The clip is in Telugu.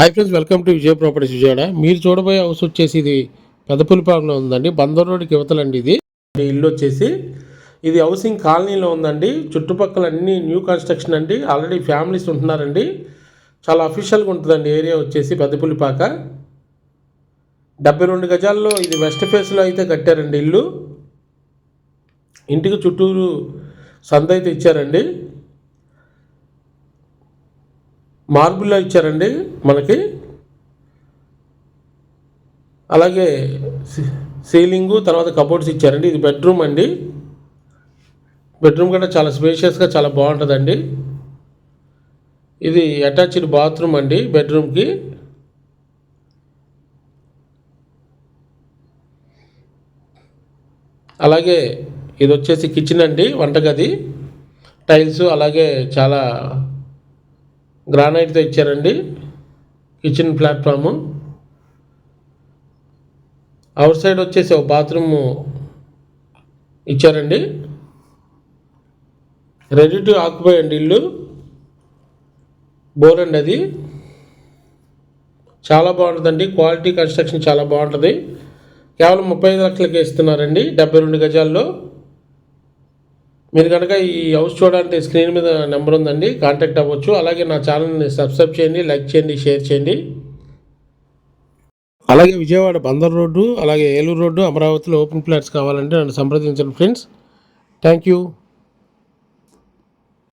Hi friends welcome to Vijaya properties Vijayawada మీరు చూడబోయే హౌస్ వచ్చేసి ఇది పెద్దపులిపాడులో ఉందండి. బందర్ రోడ్కి ఇవతలండి ఇది. ఇల్లు వచ్చేసి ఇది హౌసింగ్ కాలనీలో ఉందండి. చుట్టుపక్కల అన్ని న్యూ కన్స్ట్రక్షన్ అండి. ఆల్రెడీ ఫ్యామిలీస్ ఉంటున్నారండి. చాలా అఫీషియల్గా ఉంటుందండి. ఏరియా వచ్చేసి పెద్దపులిపాక డెబ్బై రెండు గజాల్లో ఇది వెస్ట్ ఫేస్లో అయితే కట్టారండి ఇల్లు. ఇంటికి చుట్టూరు సంద అయితే ఇచ్చారండి. మార్బుల్లో ఇచ్చారండి మనకి. అలాగే సీలింగు తర్వాత కబోర్డ్స్ ఇచ్చారండి. ఇది బెడ్రూమ్ అండి. బెడ్రూమ్ కూడా చాలా స్పేషియస్గా చాలా బాగుంటుందండి. ఇది అటాచ్డ్ బాత్రూమ్ అండి బెడ్రూమ్కి. అలాగే ఇది వచ్చేసి కిచెన్ అండి వంటగది. టైల్స్ అలాగే చాలా గ్రానైట్తో ఇచ్చారండి. Kitchen platform. అవుట్ సైడ్ వచ్చేసి ఒక బాత్రూమ్ ఇచ్చారండి. రెడీ టు ఆక్యుపై అండి ఇల్లు. బోర్ అండి అది. చాలా బాగుంటుందండి. క్వాలిటీ కన్స్ట్రక్షన్ చాలా బాగుంటుంది. కేవలం ముప్పై ఐదు లక్షలకి ఇస్తున్నారండి. డెబ్బై రెండు గజాల్లో. మీరు కనుక ఈ హౌస్ చూడాలంటే స్క్రీన్ మీద నెంబర్ ఉందండి కాంటాక్ట్ అవ్వచ్చు. అలాగే నా ఛానల్ని సబ్స్క్రైబ్ చేయండి లైక్ చేయండి షేర్ చేయండి. అలాగే విజయవాడ బందర్ రోడ్డు అలాగే ఏలూరు రోడ్డు అమరావతిలో ఓపెన్ ఫ్లాట్స్ కావాలంటే నన్ను సంప్రదించండి ఫ్రెండ్స్. Thank you.